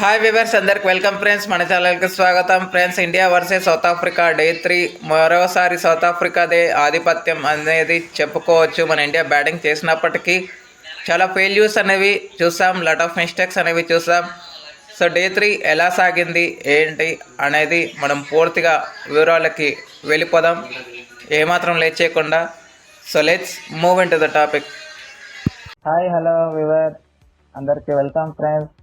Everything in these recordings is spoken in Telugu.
హాయ్ వివర్స్ అందరికి వెల్కమ్ ఫ్రెండ్స్ మన ఛానల్కి స్వాగతం. Friends India versus south Africa day three మరోసారి సౌత్ ఆఫ్రికాదే ఆధిపత్యం అనేది చెప్పుకోవచ్చు. మన ఇండియా బ్యాటింగ్ చేసినప్పటికీ చాలా ఫెయిల్యూర్స్ అనేవి చూసాం. లట్ ఆఫ్ మిస్టేక్స్ అనేవి చూసాం. సో డే త్రీ ఎలా సాగింది? ఏంటి? అనేది మనం పూర్తిగా వివరాలకి వెళ్ళిపోదాం. ఏమాత్రం లేట్ చేయకుండా. So let's move into the topic hi hello viewer అందరికీ welcome friends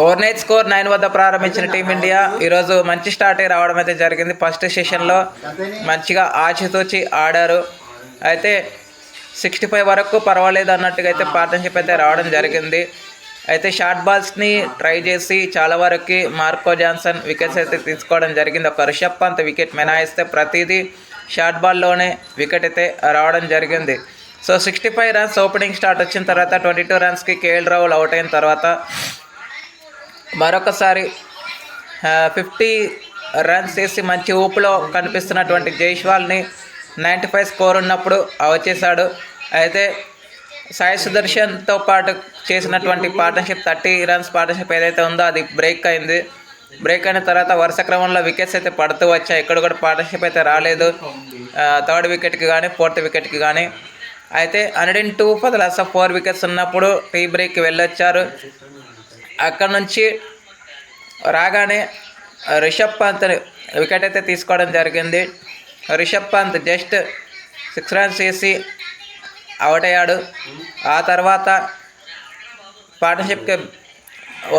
over night score nine వద్ద ప్రారంభించిన టీమిండియా ఈరోజు మంచి స్టార్ట్ అయి రావడం అయితే జరిగింది. ఫస్ట్ సెషన్లో మంచిగా ఆచితూచి ఆడారు. అయితే సిక్స్టీ ఫైవ్ వరకు పర్వాలేదు అన్నట్టుగా అయితే పార్ట్నర్షిప్ అయితే రావడం జరిగింది. అయితే షార్ట్ బాల్స్ని ట్రై చేసి చాలా వరకు మార్కో జాన్సన్ వికెట్స్ అయితే తీసుకోవడం జరిగింది. ఒక రిషబ్ పంత్ వికెట్ మినాయిస్తే ప్రతిదీ షార్ట్ బాల్లోనే వికెట్ అయితే రావడం జరిగింది. So sixty five runs opening start వచ్చిన తర్వాత ట్వంటీ టూ రన్స్కి కేఎల్ రాహుల్ అవుట్ అయిన తర్వాత మరొకసారి ఫిఫ్టీ రన్స్ చేసి మంచి ఊపులో కనిపిస్తున్నటువంటి జైష్వాల్ని నైంటీ ఫైవ్ స్కోర్ ఉన్నప్పుడు వచ్చేసాడు అయితే సాయి సుదర్శన్తో పాటు చేసినటువంటి పార్ట్నర్షిప్ థర్టీ రన్స్ పార్ట్నర్షిప్ ఏదైతే ఉందో అది బ్రేక్ అయింది. బ్రేక్ అయిన తర్వాత వరుస క్రమంలో వికెట్స్ అయితే పడుతూ వచ్చాయి. ఇక్కడ కూడా పార్ట్నర్షిప్ అయితే రాలేదు. థర్డ్ వికెట్కి కానీ ఫోర్త్ వికెట్కి కానీ. అయితే hundred and two for the of four wickets ఉన్నప్పుడు టీ బ్రేక్ వెళ్ళొచ్చారు. అక్కడ నుంచి రాగానే రిషబ్ పంత్ వికెట్ అయితే తీసుకోవడం జరిగింది. Rishabh Pant just six runs వేసి అవుట్ అయ్యాడు. ఆ తర్వాత పార్ట్నర్షిప్కి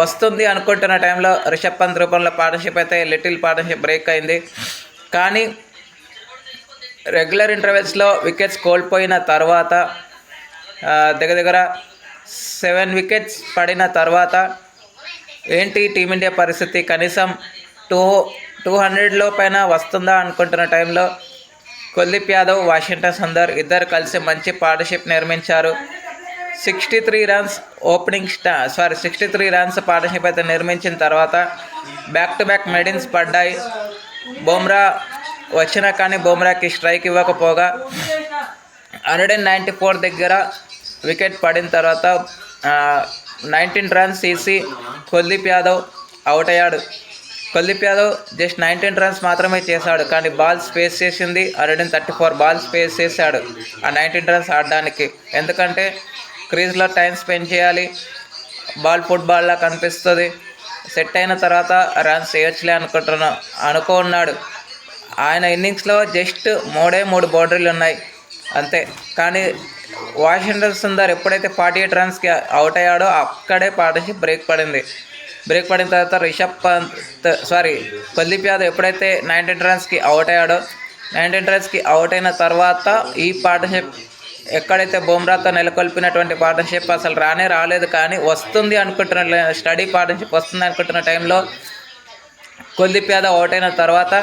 వస్తుంది అనుకుంటున్న టైంలో రిషబ్ పంత్ రూపంలో పార్ట్నర్షిప్ అయితే లిటిల్ పార్ట్నర్షిప్ బ్రేక్ అయింది. కానీ రెగ్యులర్ ఇంటర్వెల్స్లో వికెట్స్ కోల్పోయిన తర్వాత దగ్గర దగ్గర సెవెన్ వికెట్స్ పడిన తర్వాత ఏంటి టీమిండియా పరిస్థితి? కనీసం టూ టూ హండ్రెడ్లో పైన వస్తుందా అనుకుంటున్న టైంలో కుల్దీప్ యాదవ్ వాషింగ్టన్ సుందర్ ఇద్దరు కలిసి మంచి పార్ట్నర్షిప్ నిర్మించారు. Sixty three runs opening start sorry sixty three runs partnership అయితే నిర్మించిన తర్వాత బ్యాక్ టు బ్యాక్ మెడిన్స్ పడ్డాయి. బుమ్రా వచ్చినా కానీ బుమ్రాకి స్ట్రైక్ ఇవ్వకపోగా హండ్రెడ్ అండ్ నైంటీ ఫోర్ దగ్గర వికెట్ పడిన తర్వాత నైన్టీన్ రన్స్ తీసి కుల్దీప్ యాదవ్ అవుట్ అయ్యాడు. Kuldeep Yadav just nineteen runs మాత్రమే చేశాడు కానీ బాల్ స్పేస్ చేసింది hundred and thirty four ball face చేశాడు ఆ నైన్టీన్ రన్స్ ఆడడానికి. ఎందుకంటే క్రీజ్లో టైం స్పెండ్ చేయాలి బాల్ ఫుట్బాల్లా కనిపిస్తుంది. సెట్ అయిన తర్వాత రన్స్ వేయచ్చులే అనుకుంటున్నా అనుకున్నాడు. ఆయన ఇన్నింగ్స్లో జస్ట్ మూడే మూడు బౌండరీలు ఉన్నాయి. అంతే. కానీ వాషింగ్టన్ సుందర్ ఎప్పుడైతే ఫార్టీ ఎయిట్ రన్స్కి అవుట్ అయ్యాడో అక్కడే పాటించి బ్రేక్ పడింది. బ్రేక్ పడిన తర్వాత రిషబ్ పంత్ సారీ కుల్దీప్ యాదవ్ ఎప్పుడైతే నైన్టీన్ రన్స్కి అవుట్ అయ్యాడో నైన్టీన్ రన్స్కి అవుట్ అయిన తర్వాత ఈ పార్ట్నర్షిప్ ఎక్కడైతే బుమ్రాతో నెలకొల్పినటువంటి పార్ట్నర్షిప్ అసలు రానే రాలేదు. కానీ వస్తుంది అనుకుంటున్న స్టడీ పార్ట్నర్షిప్ వస్తుంది అనుకుంటున్న టైంలో కుల్దీప్ యాదవ్ అవుట్ అయిన తర్వాత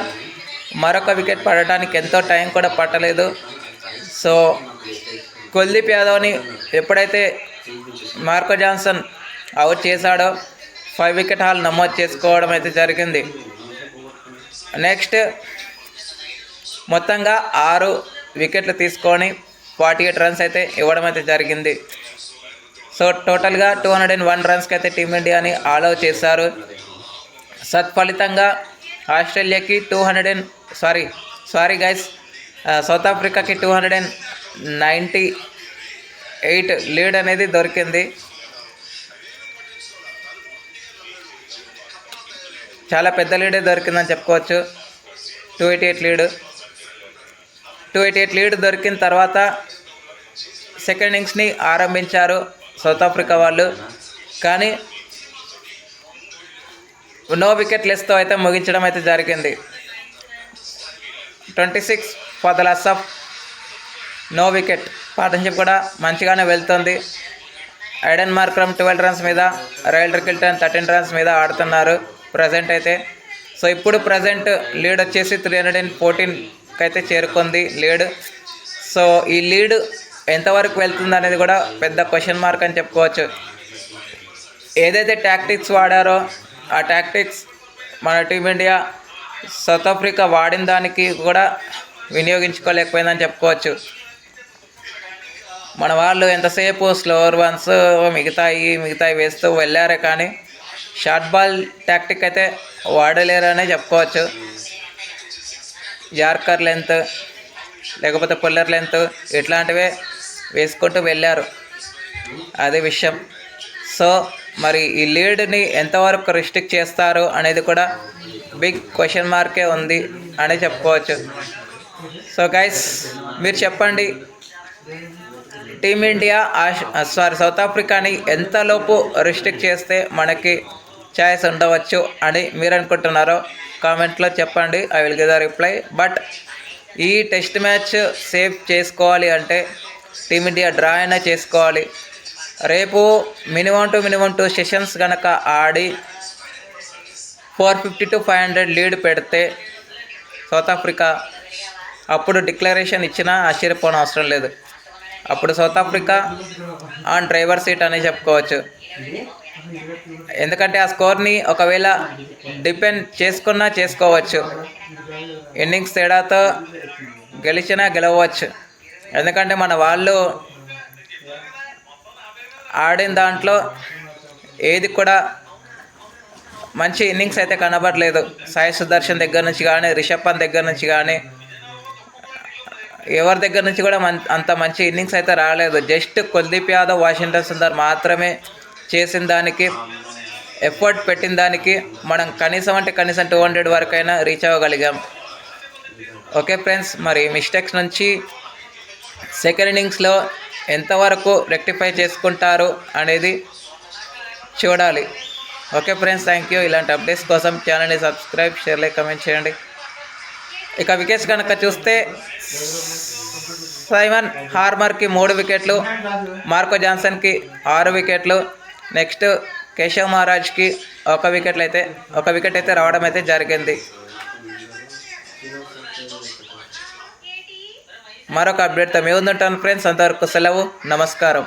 మరొక వికెట్ పడటానికి ఎంతో టైం కూడా పట్టలేదు. సో కుల్దీప్ యాదవ్ని ఎప్పుడైతే మార్కో జాన్సన్ అవుట్ చేశాడో ఫైవ్ వికెట్ హాల్ నమోదు చేసుకోవడం అయితే జరిగింది. నెక్స్ట్ మొత్తంగా ఆరు వికెట్లు తీసుకొని ఫార్టీ ఎయిట్ రన్స్ అయితే ఇవ్వడం అయితే జరిగింది. సో టోటల్గా టూ హండ్రెడ్ అండ్ వన్ రన్స్కి అయితే టీమిండియాని ఆల్ అవుట్ చేశారు. సత్ఫలితంగా ఆస్ట్రేలియాకి two hundred and sorry sorry guys south ఆఫ్రికాకి two hundred and ninety eight lead అనేది దొరికింది. చాలా పెద్ద లీడే దొరికిందని చెప్పుకోవచ్చు. Two eighty eight lead two eighty eight lead దొరికిన తర్వాత సెకండ్ ఇన్నింగ్స్ని ఆరంభించారు సౌత్ ఆఫ్రికా వాళ్ళు. కానీ నో వికెట్ లెస్తో అయితే ముగించడం అయితే జరిగింది. Twenty six for the loss of no wicket. Partnership కూడా మంచిగానే వెళ్తుంది. ఐడెన్ మార్క్రమ్ ట్వెల్వ్ రన్స్ మీద రాయల్ రికిల్టన్ థర్టీన్ రన్స్ మీద ఆడుతున్నారు ప్రజెంట్ అయితే. సో ఇప్పుడు ప్రజెంట్ లీడ్ వచ్చేసి త్రీ హండ్రెడ్ అండ్ ఫోర్టీన్కి అయితే చేరుకుంది లీడ్. సో ఈ లీడ్ ఎంతవరకు వెళ్తుంది అనేది కూడా పెద్ద క్వశ్చన్ మార్క్ అని చెప్పుకోవచ్చు. ఏదైతే టాక్టిక్స్ వాడారో ఆ టాక్టిక్స్ మన టీమిండియా సౌత్ ఆఫ్రికా వాడిన దానికి కూడా వినియోగించుకోలేకపోయిందని చెప్పుకోవచ్చు. మన వాళ్ళు ఎంతసేపు స్లోవర్ వన్స్ మిగతాయి మిగతాయి వేస్తూ వెళ్ళారే కానీ షార్ట్ బాల్ టాక్టిక్ అయితే వాడలేరనే చెప్పుకోవచ్చు. యార్కర్ లెంత్ లేకపోతే పుల్లర్ లెంత్ ఇట్లాంటివే వేసుకుంటూ వెళ్ళారు. అదే విషయం. సో మరి ఈ లీడ్ని ఎంతవరకు రిస్ట్రిక్ట్ చేస్తారు అనేది కూడా బిగ్ క్వశ్చన్ మార్కే ఉంది అని చెప్పుకోవచ్చు. సో గైస్ మీరు చెప్పండి. టీమిండియా సారీ సౌత్ ఆఫ్రికాని ఎంతలోపు రిస్ట్రిక్ట్ చేస్తే మనకి ఛాయిస్ ఉండవచ్చు అని మీరు అనుకుంటున్నారో కామెంట్లో చెప్పండి. I will give the reply but ఈ టెస్ట్ మ్యాచ్ సేవ్ చేసుకోవాలి అంటే టీమిండియా డ్రా అయినా చేసుకోవాలి. రేపు minimum to minimum two sessions కనుక ఆడి four fifty to five hundred lead పెడితే సౌత్ ఆఫ్రికా అప్పుడు డిక్లరేషన్ ఇచ్చినా ఆశ్చర్యపోవడం అవసరం లేదు. అప్పుడు south Africa on driver seat అని చెప్పుకోవచ్చు. ఎందుకంటే ఆ స్కోర్ని ఒకవేళ డిపెండ్ చేసుకున్నా చేసుకోవచ్చు. ఇన్నింగ్స్ తేడాతో గెలిచినా గెలవచ్చు ఎందుకంటే మన వాళ్ళు ఆడిన దాంట్లో ఏది కూడా మంచి ఇన్నింగ్స్ అయితే కనబడలేదు. సాయి సుదర్శన్ దగ్గర నుంచి కానీ రిషబ్ పంత్ దగ్గర నుంచి కానీ ఎవరి దగ్గర నుంచి కూడా మన్ అంత మంచి ఇన్నింగ్స్ అయితే రాలేదు. జస్ట్ కుల్దీప్ యాదవ్ వాషింగ్టన్ సుందర్ మాత్రమే చేసిన దానికి ఎఫర్ట్ పెట్టిన దానికి మనం కనీసం అంటే కనీసం టూ హండ్రెడ్ వరకైనా రీచ్ అవ్వగలిగాం. ఓకే ఫ్రెండ్స్ మరి మిస్టేక్స్ నుంచి సెకండ్ ఇన్నింగ్స్లో ఎంతవరకు రెక్టిఫై చేసుకుంటారు అనేది చూడాలి. Okay friends thank you. ఇలాంటి అప్డేట్స్ కోసం ఛానల్ని సబ్స్క్రైబ్ షేర్ లైక్ కమెంట్ చేయండి. ఇక వికెట్స్ కనుక చూస్తే సైమన్ హార్మర్కి మూడు వికెట్లు మార్కో జాన్సన్కి ఆరు వికెట్లు. నెక్స్ట్ కేశవ్ మహారాజ్కి ఒక వికెట్లు అయితే ఒక వికెట్ అయితే రావడం అయితే జరిగింది. మరొక అప్డేట్తో మీ ఉందంటాను ఫ్రెండ్స్. అంతవరకు సెలవు నమస్కారం.